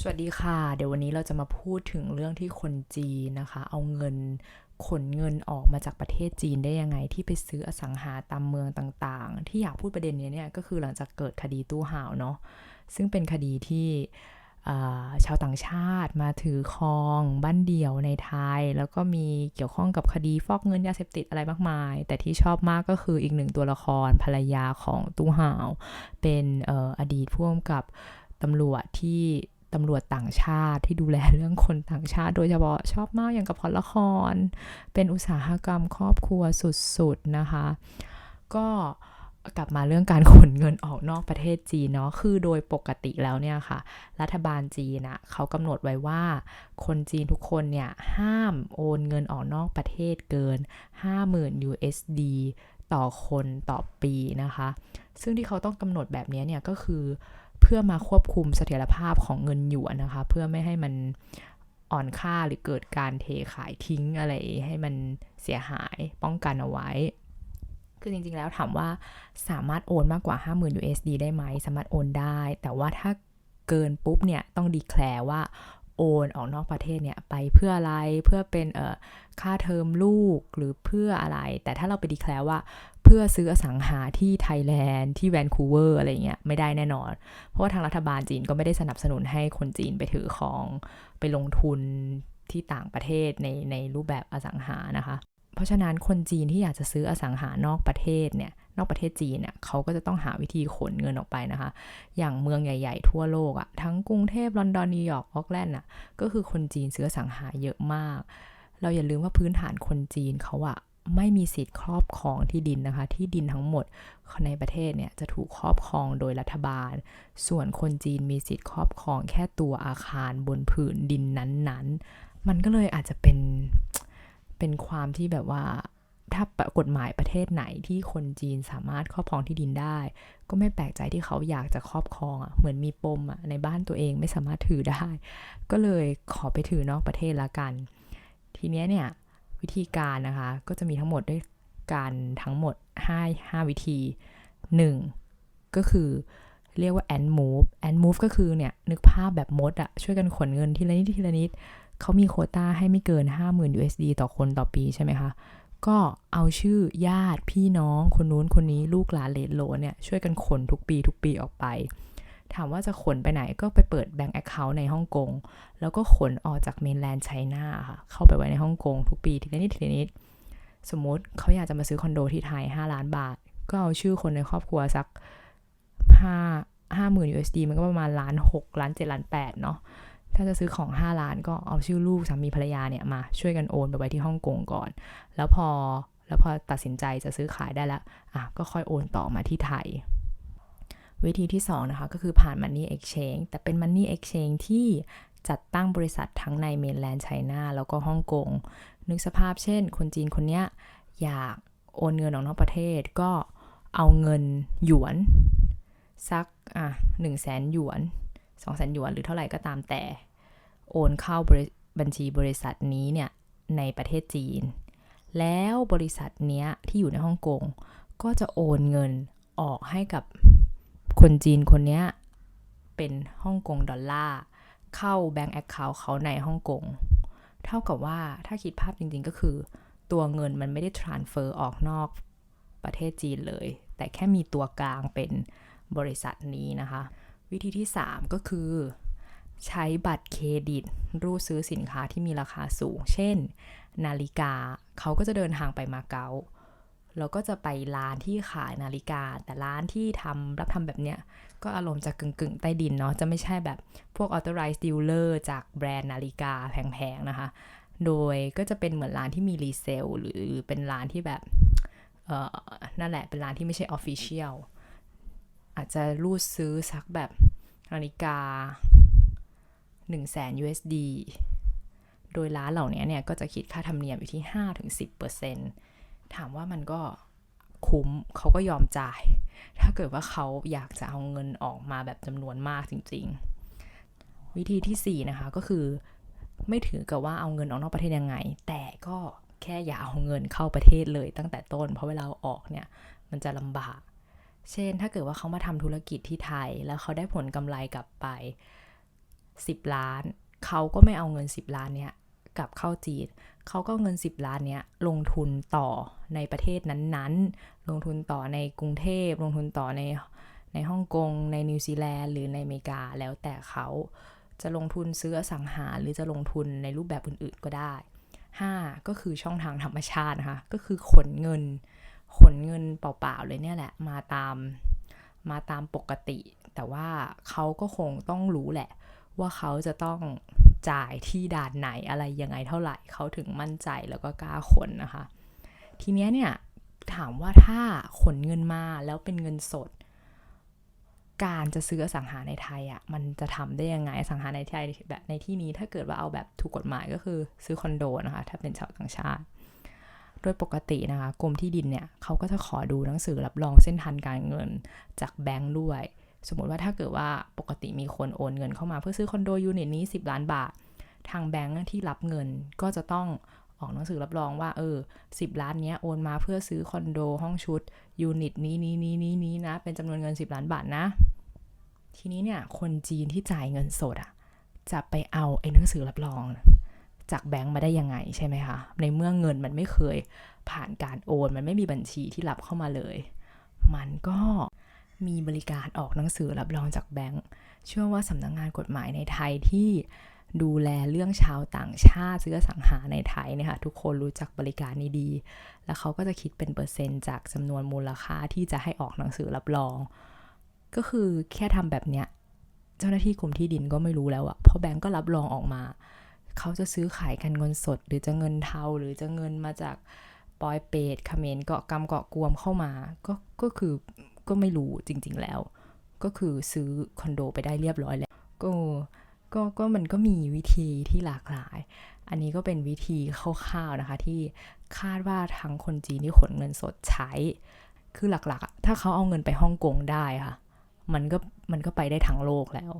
สวัสดีค่ะ เดี๋ยววันนี้เราจะมาพูดถึงเรื่องที่คนจีนนะคะ เอาเงินขนเงินออกมาจากประเทศจีนได้ยังไงที่ไปซื้ออสังหาตามเมืองต่างๆ ที่อยากพูดประเด็นนี้เนี่ยก็คือหลังจากเกิดคดีตู้ห่าวเนาะซึ่งเป็นคดีที่ชาวต่างชาติมาถือครองบ้านเดี่ยวในไทย แล้วก็มีเกี่ยวข้องกับคดีฟอกเงินยาเสพติดอะไรมากมาย แต่ที่ชอบมากก็คืออีกหนึ่งตัวละครภรรยาของตู้ห่าว เป็นออดีตพ่วงกับตำรวจที่ ตำรวจต่างชาติที่ดูแลเรื่องคนต่างชาติ โดยเฉพาะชอบมากอย่างกับพอละคร เป็นอุตสาหกรรมครอบครัวสุดๆนะคะ ก็กลับมาเรื่องการขนเงินออกนอกประเทศจีนเนาะ คือโดยปกติแล้วเนี่ยค่ะ รัฐบาลจีนอะเขากำหนดไว้ว่า คนจีนทุกคนเนี่ยห้ามโอนเงินออกนอกประเทศเกิน 50,000 USD ต่อคนต่อปีนะคะ ซึ่งที่เขาต้องกำหนดแบบนี้เนี่ยก็คือ พื่อมาควบคุมเสถียรภาพของเงินหยวนนะคะ เพื่อไม่ให้มันอ่อนค่าหรือเกิดการเทขายทิ้งอะไรให้มันเสียหายป้องกันเอาไว้ คือจริงๆแล้วถามว่าสามารถโอนมากกว่า 50,000 USD ได้ไหม สามารถโอนได้ แต่ว่าถ้าเกินปุ๊บเนี่ย ต้องดีแคลร์ว่า โอนออกนอกประเทศเนี่ยไปเพื่ออะไรเพื่อเป็นเอ่อค่าเทอมลูกหรือเพื่ออะไร แต่ถ้าเราไปดีแคลว่าเพื่อซื้ออสังหาที่ไทยแลนด์ที่แวนคูเวอร์อะไรเงี้ยไม่ได้แน่นอน เพราะว่าทางรัฐบาลจีนก็ไม่ได้สนับสนุนให้คนจีนไปถือของไปลงทุนที่ต่างประเทศในในรูปแบบอสังหานะคะ เพราะฉะนั้นคนจีนที่อยากจะซื้ออสังหานอกประเทศเนี่ย นอกประเทศจีนเนี่ยเขาก็จะต้องหาวิธีขนเงินออกไปนะคะ อย่างเมืองใหญ่ ๆ ทั่วโลกอะทั้งกรุงเทพลอนดอนนิวยอร์กออกแลนด์อะก็คือคนจีนซื้ออสังหาเยอะมาก เราอย่าลืมว่าพื้นฐานคนจีนเขาอะไม่มีสิทธิ์ครอบครองที่ดินนะคะ ที่ดินทั้งหมดในประเทศเนี่ยจะถูกครอบครองโดยรัฐบาล ส่วนคนจีนมีสิทธิ์ครอบครองแค่ตัวอาคารบนผืนดินนั้นๆ มันก็เลยอาจจะเป็นเป็นความที่แบบว่า ถ้ากฎหมายประเทศไหนที่คนจีนสามารถครอบครองที่ดินได้ ก็ไม่แปลกใจที่เขาอยากจะครอบครองอะเหมือนมีปมอะในบ้านตัวเองไม่สามารถถือได้ ก็เลยขอไปถือนอกประเทศละกัน ทีเนี้ยเนี่ยวิธีการนะคะก็จะมีทั้งหมดด้วยการทั้งหมด 5 5 วิธี 1. ก็คือเรียกว่า and move and move ก็คือเนี่ยนึกภาพแบบมดอะช่วยกันขนเงินทีละนิดทีละนิดเขามีโคต้าให้ไม่เกิน 50,000 USD ต่อคนต่อปีใช่ไหมคะ ก็เอาชื่อญาติพี่น้องคนนู้นคนนี้ลูกหลานเลดโลเนี่ยช่วยกันขนทุกปีทุกปีออกไป ถามว่าจะขนไปไหนก็ไปเปิดแบงก์แอคเคาท์ในฮ่องกง แล้วก็ขนออกจากเมนแลนด์ไชน่าค่ะเข้าไปไว้ในฮ่องกงทุกปีทีละนิดทีละนิดสมมติเขาอยากจะมาซื้อคอนโดที่ไทย 5 ล้านบาท ก็เอาชื่อคนในครอบครัวสัก5 5หมื่น USD มันก็ประมาณล้าน6ล้าน7ล้าน8เนาะ ถ้าจะซื้อของ 5 ล้านก็เอาชื่อลูกสามีภรรยาเนี่ยมาช่วยกันโอนไปไว้ที่ฮ่องกงก่อน แล้วพอแล้วพอตัดสินใจจะซื้อขายได้แล้วอะก็ค่อยโอนต่อมาที่ไทย วิธีที่ 2 นะคะ ก็คือผ่าน Money Exchange แต่เป็น Money Exchange ที่จัดตั้งบริษัททั้งในเมนแลนด์ไชน่าแล้วก็ฮ่องกง นึกสภาพเช่น คนจีนคนนี้อยากโอนเงินออกนอกประเทศก็เอาเงินหยวน สักอะหนึ่งแสนหยวน สองแสนหยวนหรือเท่าไหร่ก็ตามแต่ โอนเข้าบัญชีบริษัทนี้เนี่ยในประเทศจีน แล้วบริษัทเนี้ยที่อยู่ในฮ่องกงก็จะโอนเงินออกให้กับคนจีนคนนี้เป็นฮ่องกงดอลลาร์เข้าแบงก์แอคเคาท์เขาในฮ่องกง เท่ากับว่าถ้าคิดภาพจริงๆก็คือ ตัวเงินมันไม่ได้ transfer ออกนอกประเทศจีนเลย แต่แค่มีตัวกลางเป็นบริษัทนี้นะคะ วิธีที่ 3 ก็คือ ใช้บัตรเครดิต รูดซื้อสินค้าที่มีราคาสูง เช่น นาฬิกาเขาก็จะเดินทางไปมาเก๊าแล้วก็จะไปร้านที่ขายนาฬิกา แต่ร้านที่ทำรับทำแบบเนี้ย ก็อารมณ์จะกึ่งกึ่งใต้ดินเนาะ จะไม่ใช่แบบพวก authorized dealer จากแบรนด์นาฬิกาแพงๆ นะคะ โดยก็จะเป็นเหมือนร้านที่มีรีเซลหรือเป็นร้านที่แบบ เออนั่นแหละ เป็นร้านที่ไม่ใช่ official อาจจะรูดซื้อสักแบบนาฬิกา 1 0 0 0 0แสน USD โดยร้านเหล่านี้เนี่ย ก็จะคิดค่าธรรมเนียมอยู่ที่ 5-10%ถามว่ามันก็คุ้มเขาก็ยอมจ่าย ถ้าเกิดว่าเขาอยากจะเอาเงินออกมาแบบจำนวนมากจริง ๆ วิธีที่ 4 นะคะก็คือไม่ถือกับว่าเอาเงินออกนอกประเทศยังไง แต่ก็แค่อย่าเอาเงินเข้าประเทศเลยตั้งแต่ต้น เพราะเวลาออกเนี่ย มันจะลำบาก เช่น ถ้าเกิดว่าเขามาทำธุรกิจที่ไทย แล้วเขาได้ผลกำไรกลับไป 10 ล้าน เขาก็ไม่เอาเงิน 10 ล้านเนี้ยกลับเข้าจีน เขาก็เงิน 10 ล้านเนี้ยลงทุนต่อในประเทศนั้นๆ ลงทุนต่อในกรุงเทพ ลงทุนต่อในในฮ่องกง ในนิวซีแลนด์ หรือในอเมริกา แล้วแต่เขาจะลงทุนซื้ออสังหาหรือจะลงทุนในรูปแบบอื่นๆก็ได้ 5 ก็คือช่องทางธรรมชาตินะคะ ก็คือขนเงิน ขนเงินเปล่าๆเลยเนี่ยแหละ มาตามมาตามปกติ แต่ว่าเขาก็คงต้องรู้แหละ ว่าเขาจะต้องจ่ายที่ด่านไหนอะไรยังไงเท่าไหร่เขาถึงมั่นใจแล้วก็กล้าขนนะคะ ทีเนี้ยเนี่ยถามว่าถ้าขนเงินมาแล้วเป็นเงินสด การจะซื้ออสังหาในไทยอะ่ะมันจะทำได้ยังไงสังหาในไทยแบบในที่นี้ถ้าเกิดว่าเอาแบบถูกกฎหมายก็คือซื้อคอนโดนะคะ ถ้าเป็นชาวต่างชาติ ดยปกตินะคะกรมที่ดินเนี่ยเขาก็จะขอดูหนังสือรับรองเส้นทางการเงินจากแบงค์ด้วย สมมติว่าถ้าเกิดว่าปกติมีคนโอนเงินเข้ามาเพื่อซื้อคอนโดยูนิตนี้ 10 ล้านบาท ทางแบงค์ที่รับเงินก็จะต้องออกหนังสือรับรองว่าเออ10 ล้านเนี้ยโอนมาเพื่อซื้อคอนโดห้องชุดยูนิตนี้นี้นี้นี้นี้นะ เป็นจำนวนเงิน 10 ล้านบาทนะ ทีนี้เนี่ยคนจีนที่จ่ายเงินสดอะจะไปเอาไอ้หนังสือรับรอง จากแบงก์มาได้ยังไงใช่ไหมคะ ในเมื่อเงินมันไม่เคยผ่านการโอน มันไม่มีบัญชีที่รับเข้ามาเลย มันก็มีบริการออกหนังสือรับรองจากแบงก์เชื่อว่าสำนักงงานกฎหมายในไทยที่ดูแลเรื่องชาวต่างชาติซื้อสังหาในไทยเนี่ยค่ะทุกคนรู้จักบริการนี้ดี แล้วเขาก็จะคิดเป็นเปอร์เซ็นต์จากจำนวนมูลค่าที่จะให้ออกหนังสือรับรอง ก็คือแค่ทำแบบเนี้ย เจ้าหน้าที่กรมที่ดินก็ไม่รู้แล้วอะเพราะแบงก์ก็รับรองออกมา เขาจะซื้อขายกันเงินสด หรือจะเงินเทาหรือจะเงินมาจากปอยเปตเขมรเกาะกำเกาะกวมเข้ามาก็ก็คือก็ไม่รู้จริง ๆแล้ว ก็คือซื้อคอนโดไปได้เรียบร้อยแล้ว ก็ก็ก็มันก็มีวิธีที่หลากหลาย อันนี้ก็เป็นวิธีคร่าวๆนะคะที่คาดว่าทั้งคนจีนที่ขนเงินสดใช้ คือหลักๆ ถ้าเขาเอาเงินไปฮ่องกงได้ค่ะ มันก็มันก็ไปได้ทั้งโลกแล้ว